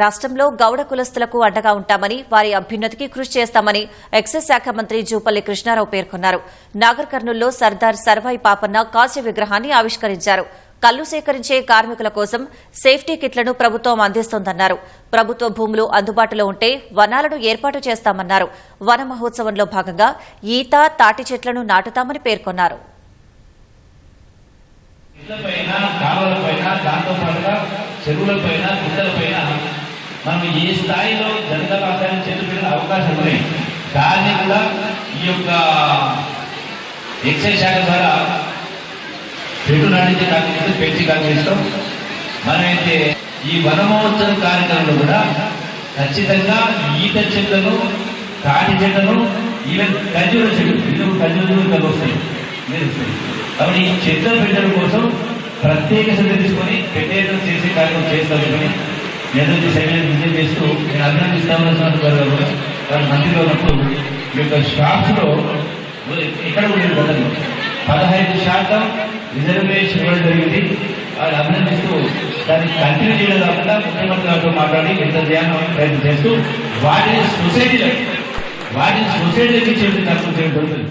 రాష్ట్రంలో గౌడ కులస్తులకు అండగా ఉంటామని వారి అభ్యున్నతికి కృషి చేస్తామని ఎక్సైజ్ శాఖ మంత్రి జూపల్లి కృష్ణారావు పేర్కొన్నారు. నాగర్ కర్నూల్లో సర్దార్ సర్వాయి పాపన్న కాంస్య విగ్రహాన్ని ఆవిష్కరించారు. కల్లు సేకరించే కార్మికుల కోసం సేఫ్టీ కిట్లను ప్రభుత్వం అందిస్తోందన్నారు. ప్రభుత్వ భూములు అందుబాటులో ఉంటే వనాలను ఏర్పాటు చేస్తామన్నారు. వన మహోత్సవంలో భాగంగా ఈత తాటి చెట్లను నాటుతామని పేర్కొన్నారు. చెరువులపైన గుట్టలపైన మనం ఏ స్థాయిలో జనతా రాష్ట్రాన్ని చెట్టు అవకాశం ఉన్నాయి. దాన్ని కూడా ఈ యొక్క ఎక్సైజ్ శాఖ ద్వారా చెట్టు నాటించే కార్యక్రమం పెంచి కార్యక్రమిస్తాం మనమైతే ఈ వనమహోత్సవ కార్యక్రమంలో కూడా ఖచ్చితంగా ఈత చెట్లను తాటి చెట్లను ఈవెన్ ఖర్జూర చెట్లు ఇందుకు ఖర్జూర కలిగి వస్తాయి? కాబట్టి ఈ చెట్ల పెట్టడం కోసం ప్రత్యేక శ్రద్ధ తీసుకొని పెట్టేయడం నేను సైలెంట్ విజయం చేస్తూ నేను అభినందిస్తాను గారు కూడా వారు మంత్రిగా ఉన్నప్పుడు మీ యొక్క స్టాఫ్లో ఎక్కడ ఉండేది నేను పదహైదు శాతం రిజర్వేషన్ ఇవ్వడం జరిగింది. వాళ్ళు అభినందిస్తూ దాన్ని కంటిన్యూ చేయడం కాకుండా ముఖ్యమంత్రి గారితో మాట్లాడి ఎంత చేయాలని ప్రయత్నం చేస్తూ వాటిని సొసైటీలో వాటిని సొసైటీకి చేసి తక్కువ చేయడం జరుగుతుంది